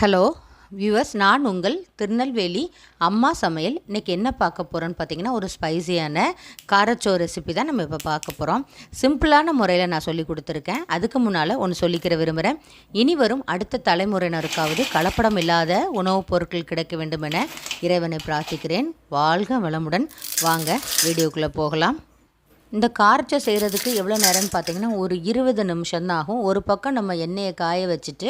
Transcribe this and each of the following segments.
Hello viewers நான் உங்கள் திருநெல்வேலி அம்மா சமையல். இன்றைக்கி என்ன பார்க்க போகிறோன்னு பார்த்தீங்கன்னா ஒரு ஸ்பைசியான காரச்சோ ரெசிபி தான் நம்ம இப்போ பார்க்க போகிறோம் சிம்பிளான முறையில் நான் சொல்லி கொடுத்துருக்கேன். அதுக்கு முன்னால் ஒன்று சொல்லிக்கிற விரும்புகிறேன் இனி வரும் அடுத்த தலைமுறையினருக்காவது கலப்படம் இல்லாத உணவுப் பொருட்கள் கிடைக்க வேண்டும் என இறைவனை பிரார்த்திக்கிறேன். வாழ்க வளமுடன். வாங்க வீடியோக்குள்ளே போகலாம். இந்த காரச்சை செய்கிறதுக்கு எவ்வளோ நேரம்னு பார்த்தீங்கன்னா ஒரு இருபது நிமிஷம் தான் ஆகும். ஒரு பக்கம் நம்ம எண்ணெயை காய வச்சுட்டு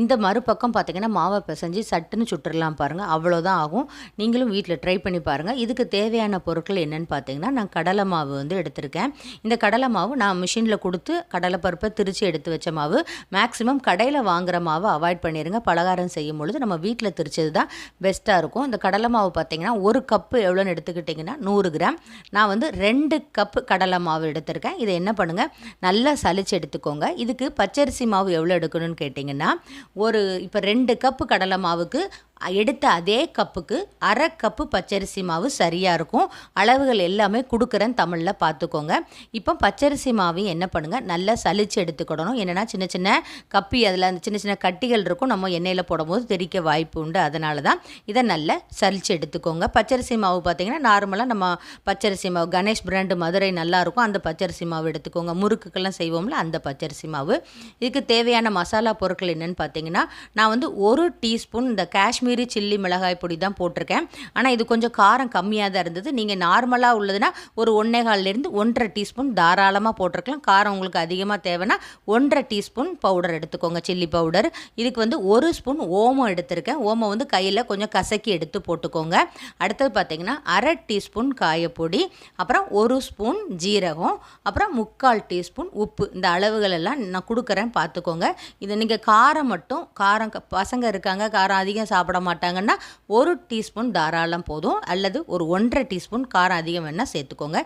இந்த மறுபக்கம் பார்த்திங்கன்னா மாவை பிசைஞ்சு சட்டுன்னு சுட்டுடலாம் பாருங்கள் அவ்வளோதான் ஆகும். நீங்களும் வீட்டில் ட்ரை பண்ணி பாருங்கள் இதுக்கு தேவையான பொருட்கள் என்னென்னு பார்த்தீங்கன்னா நான் கடலை மாவு வந்து எடுத்திருக்கேன். இந்த கடலை மாவு நான் மிஷினில் கொடுத்து கடலை பருப்பை திரித்து எடுத்து வச்ச மாவு. மேக்ஸிமம் கடையில் வாங்குகிற மாவை அவாய்ட் பண்ணிடுங்க பலகாரம் செய்யும் பொழுது நம்ம வீட்டில் திரிச்சது தான் பெஸ்ட்டாக இருக்கும். இந்த கடலை மாவு பார்த்தீங்கன்னா ஒரு கப்பு எவ்வளோன்னு எடுத்துக்கிட்டிங்கன்னா நூறு கிராம். நான் வந்து ரெண்டு கப்பு கடலை மாவு எடுத்திருக்கேன். இதை என்ன பண்ணுங்கள் நல்லா சலிச்சு எடுத்துக்கோங்க. இதுக்கு பச்சரிசி மாவு எவ்வளோ எடுக்கணும்னு கேட்டிங்கன்னா ஒரு இப்போ ரெண்டு கப்பு கடலை மாவுக்கு எடுத்த அதே கப்புக்கு அரை கப்பு பச்சரிசி மாவு சரியாக இருக்கும். அளவுகள் எல்லாமே கொடுக்குறேன் தமிழில் பார்த்துக்கோங்க இப்போ பச்சரிசி மாவையும் என்ன பண்ணுங்கள் நல்லா சளிச்சு எடுத்துக்கிடணும். என்னென்னா சின்ன சின்ன கப்பி அதில் அந்த சின்ன சின்ன கட்டிகள் இருக்கும். நம்ம எண்ணெயில் போடும்போது தெரிக்க வாய்ப்பு உண்டு. அதனால தான் இதை நல்லா சளிச்சு எடுத்துக்கோங்க. பச்சரிசி மாவு பார்த்திங்கன்னா நார்மலாக நம்ம பச்சரிசி மாவு கணேஷ் பிராண்டு மதுரை நல்லாயிருக்கும் அந்த பச்சரிசி மாவு எடுத்துக்கோங்க. முறுக்குக்கெல்லாம் செய்வோம்ல அந்த பச்சரிசி மாவு. இதுக்கு தேவையான மசாலா பொருட்கள் என்னென்னு பார்த்தீங்கன்னா நான் வந்து ஒரு டீஸ்பூன் இந்த காஷ்மீர் காஷ்மீரி சில்லி மிளகாய் பொடி தான் போட்டிருக்கேன். ஆனால் இது கொஞ்சம் காரம் கம்மியாக தான் இருந்தது. நீங்கள் நார்மலாக உள்ளதுன்னா ஒரு ஒன்றே கால்லேருந்து ஒன்றரை டீஸ்பூன் தாராளமாக போட்டிருக்கலாம். காரம் உங்களுக்கு அதிகமாக தேவைன்னா ஒன்றரை டீஸ்பூன் பவுடர் எடுத்துக்கோங்க சில்லி பவுடர். இதுக்கு வந்து ஒரு ஸ்பூன் ஓமம் எடுத்திருக்கேன். ஓமம் வந்து கையில் கொஞ்சம் கசக்கி எடுத்து போட்டுக்கோங்க. அடுத்தது பார்த்தீங்கன்னா அரை டீஸ்பூன் காயப்பொடி அப்புறம் ஒரு ஸ்பூன் ஜீரகம் அப்புறம் முக்கால் டீஸ்பூன் உப்பு. இந்த அளவுகள் எல்லாம் நான் கொடுக்குறேன் பார்த்துக்கோங்க இதை நீங்கள் காரம் மட்டும் காரம் பசங்க இருக்காங்க காரம் அதிகம் சாப்பிட மாட்டாங்கன்னா ஒரு டீஸ்பூன் தாராளம் போதும் அல்லது ஒரு ஒன்றரை டீஸ்பூன் காரம் அதிகம் வேணால் சேர்த்துக்கோங்க.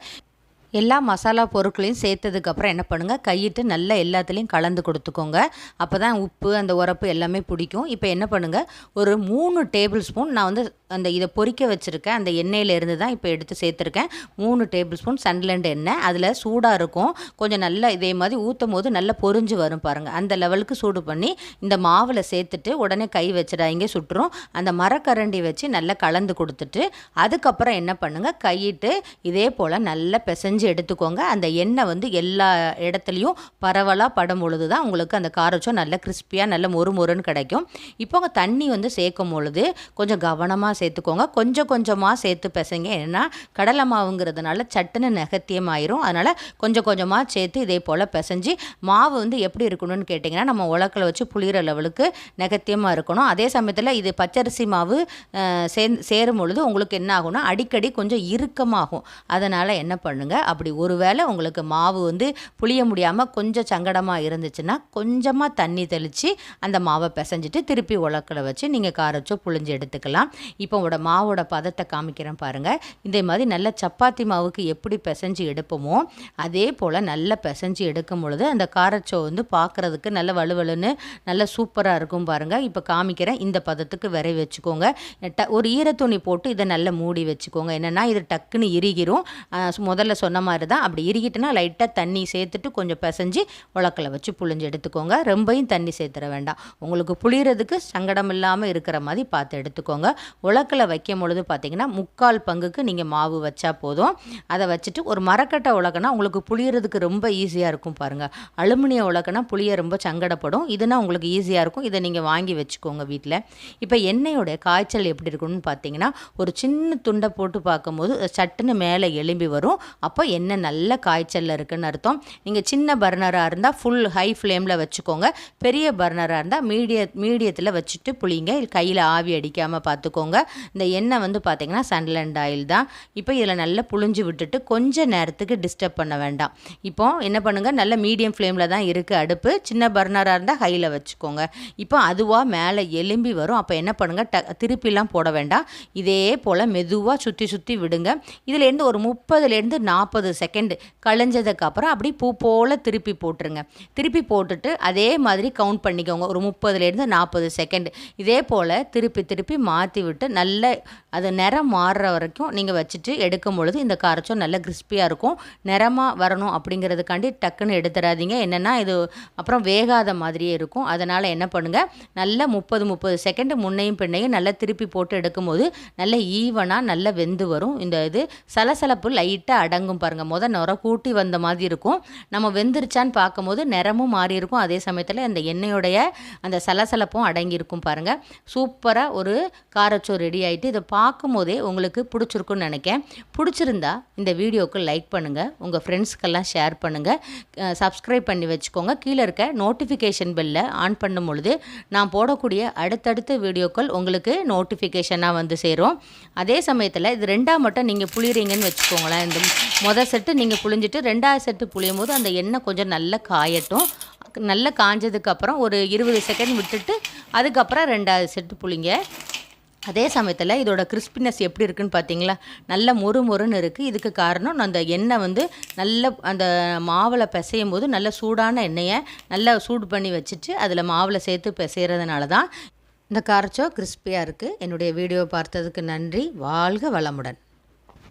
எல்லா மசாலா பொருட்களையும் சேர்த்ததுக்கப்புறம் என்ன பண்ணுங்கள் கையிட்டு நல்லா எல்லாத்துலேயும் கலந்து கொடுத்துக்கோங்க. அப்போ தான் உப்பு அந்த உரப்பு எல்லாமே பிடிக்கும். இப்போ என்ன பண்ணுங்கள் ஒரு மூணு டேபிள் ஸ்பூன் நான் வந்து அந்த இதை பொறிக்க வச்சுருக்கேன். அந்த எண்ணெயிலேருந்து தான் இப்போ எடுத்து சேர்த்துருக்கேன். மூணு டேபிள் ஸ்பூன் சன்லண்ட் எண்ணெய். அதில் சூடாக இருக்கும். கொஞ்சம் நல்லா இதே மாதிரி ஊற்றும் போது நல்லா பொறிஞ்சு வரும் பாருங்கள் அந்த லெவலுக்கு சூடு பண்ணி இந்த மாவில் சேர்த்துட்டு உடனே கை வச்சிடாங்க சுட்டுரும். அந்த மரக்கரண்டி வச்சு நல்லா கலந்து கொடுத்துட்டு அதுக்கப்புறம் என்ன பண்ணுங்கள் கையிட்டு இதே போல் நல்லா பிசைஞ்சு எடுத்துக்கோங்க. அந்த எண்ணெய் வந்து எல்லா இடத்துலையும் பரவலாக படும் பொழுது தான் உங்களுக்கு அந்த காரச்சம் நல்ல கிறிஸ்பியாக நல்ல மொறு மொறுன்னு கிடைக்கும். இப்போ தண்ணி வந்து சேர்க்கும் பொழுது கொஞ்சம் கவனமாக சேர்த்துக்கோங்க. கொஞ்சம் கொஞ்சமாக சேர்த்து பிசைங்க. ஏன்னா கடலை மாவுங்கிறதுனால சட்டுன்னு நெகத்தியமாயிரும். அதனால் கொஞ்சம் கொஞ்சமாக சேர்த்து இதே போல் பிசைஞ்சு மாவு வந்து எப்படி இருக்கணும்னு கேட்டிங்கன்னா நம்ம உலக்கில் வச்சு புளிகிற லெவலுக்கு நெகத்தியமாக இருக்கணும். அதே சமயத்தில் இது பச்சரிசி மாவு சே சேரும் பொழுது உங்களுக்கு என்ன ஆகும்னா அடிக்கடி கொஞ்சம் இறுக்கமாகும். அதனால் என்ன பண்ணுங்கள் அப்படி ஒருவேளை உங்களுக்கு மாவு வந்து புளிய முடியாமல் கொஞ்சம் சங்கடமாக இருந்துச்சுன்னா கொஞ்சமாக தண்ணி தெளித்து அந்த மாவை பிசைஞ்சிட்டு திருப்பி உலக்கில் வச்சு நீங்கள் காரச்சோ புளிஞ்சு எடுத்துக்கலாம். இப்போ உங்களோட மாவோட பதத்தை காமிக்கிறேன் பாருங்கள் இதே மாதிரி நல்ல சப்பாத்தி மாவுக்கு எப்படி பிசைஞ்சு எடுப்போமோ அதே போல் நல்லா பிசைஞ்சு எடுக்கும் பொழுது அந்த காரச்சோ வந்து பார்க்குறதுக்கு நல்ல வலுவலுன்னு நல்ல சூப்பராக இருக்கும் பாருங்கள் இப்போ காமிக்கிறேன். இந்த பதத்துக்கு விரை வச்சுக்கோங்க. ட ஒரு ஈரத்துணி போட்டு இதை நல்லா மூடி வச்சுக்கோங்க. என்னென்னா இது டக்குன்னு இறுகிரும். முதல்ல சொன்ன மாதிரி தான் அப்படி இறுகிட்டுனா லைட்டாக தண்ணி சேர்த்துட்டு கொஞ்சம் பிசைஞ்சு உலக்கில் வச்சு புளிஞ்சு எடுத்துக்கோங்க. ரொம்பையும் தண்ணி சேர்த்துற வேண்டாம். உங்களுக்கு புளியறதுக்கு சங்கடம் இல்லாமல் இருக்கிற மாதிரி பார்த்து எடுத்துக்கோங்க. உலக்கில் வைக்கும் பொழுது பார்த்தீங்கன்னா முக்கால் பங்குக்கு நீங்கள் மாவு வச்சா போதும். அதை வச்சுட்டு ஒரு மரக்கட்டை உலக்கனா உங்களுக்கு புளியறதுக்கு ரொம்ப ஈஸியாக இருக்கும் பாருங்கள் அலுமினிய உலக்கனா புளிய ரொம்ப சங்கடப்படும். இதுனா உங்களுக்கு ஈஸியாக இருக்கும். இதை நீங்கள் வாங்கி வச்சுக்கோங்க வீட்டில் இப்போ எண்ணெயோட காய்ச்சல் எப்படி இருக்கும்னு பார்த்தீங்கன்னா ஒரு சின்ன துண்டை போட்டு பார்க்கும்போது சட்டுன்னு மேலே எலும்பி வரும். அப்போ எண்ணெய் நல்ல காய்ச்சலில் இருக்குதுன்னு அர்த்தம். நீங்கள் சின்ன பர்னராக இருந்தால் ஃபுல் ஹை ஃப்ளேமில் வச்சுக்கோங்க. பெரிய பர்னராக இருந்தால் மீடிய மீடியத்தில் வச்சுட்டு புளிங்க. கையில் ஆவி அடிக்காமல் பார்த்துக்கோங்க இந்த எண்ணெய் வந்து பார்த்திங்கன்னா சன்லண்ட் ஆயில் தான். இப்போ இதில் நல்லா புழிஞ்சு விட்டுட்டு கொஞ்சம் நேரத்துக்கு டிஸ்டர்ப் பண்ண வேண்டாம். இப்போ என்ன பண்ணுங்கள் நல்ல மீடியம் ஃப்ளேமில் தான் இருக்குது அடுப்பு. சின்ன பர்னராக இருந்தால் ஹையில் வச்சுக்கோங்க. இப்போ அதுவாக மேலே எலும்பி வரும். அப்போ என்ன பண்ணுங்கள் ட திருப்பிலாம் போட வேண்டாம். இதே போல் மெதுவாக சுற்றி சுற்றி விடுங்க. இதுலேருந்து ஒரு முப்பதுலேருந்து நாற்பது செகண்ட் கழிஞ்சதுக்கப்புறம் அப்படி பூ போல் திருப்பி போட்டுருங்க. திருப்பி போட்டுட்டு அதே மாதிரி கவுண்ட் பண்ணிக்கோங்க. ஒரு முப்பதுலேருந்து நாற்பது செகண்ட் இதே போல் திருப்பி திருப்பி மாற்றி விட்டு நல்ல அது நிறம் மாறுற வரைக்கும் நீங்கள் வச்சுட்டு எடுக்கும் பொழுது இந்த காரச்சோ நல்ல கிறிஸ்பியாக இருக்கும். நிறமாக வரணும் அப்படிங்கிறதுக்காண்டி டக்குன்னு எடுத்துடாதீங்க. என்னென்னா இது அப்புறம் வேகாத மாதிரியே இருக்கும். அதனால் என்ன பண்ணுங்கள் நல்ல முப்பது முப்பது செகண்டு முன்னையும் பின்னையும் நல்லா திருப்பி போட்டு எடுக்கும்போது நல்ல ஈவனாக நல்ல வெந்து வரும். இந்த இது சலசலப்பு லைட்டாக அடங்கும் பாருங்கள் முத நுர கூட்டி வந்த மாதிரி இருக்கும். நம்ம வெந்துருச்சான்னு பார்க்கும்போது நிறமும் மாறி இருக்கும். அதே சமயத்தில் அந்த எண்ணெயோடைய அந்த சலசலப்பும் அடங்கியிருக்கும் பாருங்கள் சூப்பராக ஒரு காரச்சோ ரெடி ஆகிட்டு இதை பார்க்கும் போதே உங்களுக்கு பிடிச்சிருக்குன்னு நினைக்கேன். பிடிச்சிருந்தா இந்த வீடியோவுக்கு லைக் பண்ணுங்கள் உங்கள் ஃப்ரெண்ட்ஸ்க்கெல்லாம் ஷேர் பண்ணுங்கள் சப்ஸ்கிரைப் பண்ணி வச்சுக்கோங்க. கீழே இருக்க நோட்டிஃபிகேஷன் பெல்லை ஆன் பண்ணும் பொழுது நான் போடக்கூடிய அடுத்தடுத்த வீடியோக்கள் உங்களுக்கு நோட்டிஃபிகேஷனாக வந்து சேரும். அதே சமயத்தில் இது ரெண்டாம் மட்டும் நீங்கள் புளிறீங்கன்னு வச்சுக்கோங்களேன். இந்த மொதல் செட்டு நீங்கள் புளிஞ்சிட்டு ரெண்டாவது செட்டு புளியும் போது அந்த எண்ணெய் கொஞ்சம் நல்லா காயட்டும். நல்லா காஞ்சதுக்கப்புறம் ஒரு இருபது செகண்ட் விட்டுட்டு அதுக்கப்புறம் ரெண்டாவது செட்டு புளிங்க. அதே சமயத்தில் இதோட கிறிஸ்பினஸ் எப்படி இருக்குன்னு பார்த்தீங்களா நல்ல மொறு மொறுன்னு இருக்குது இதுக்கு காரணம் அந்த எண்ணெய் வந்து நல்ல அந்த மாவில் பிசையும் போது நல்ல சூடான எண்ணெயை நல்லா சூடு பண்ணி வச்சுட்டு அதில் மாவில் சேர்த்து பிசைகிறதுனால தான் இந்த காரச்சோ கிறிஸ்பியாக இருக்குது என்னுடைய வீடியோ பார்த்ததுக்கு நன்றி. வாழ்க வளமுடன்.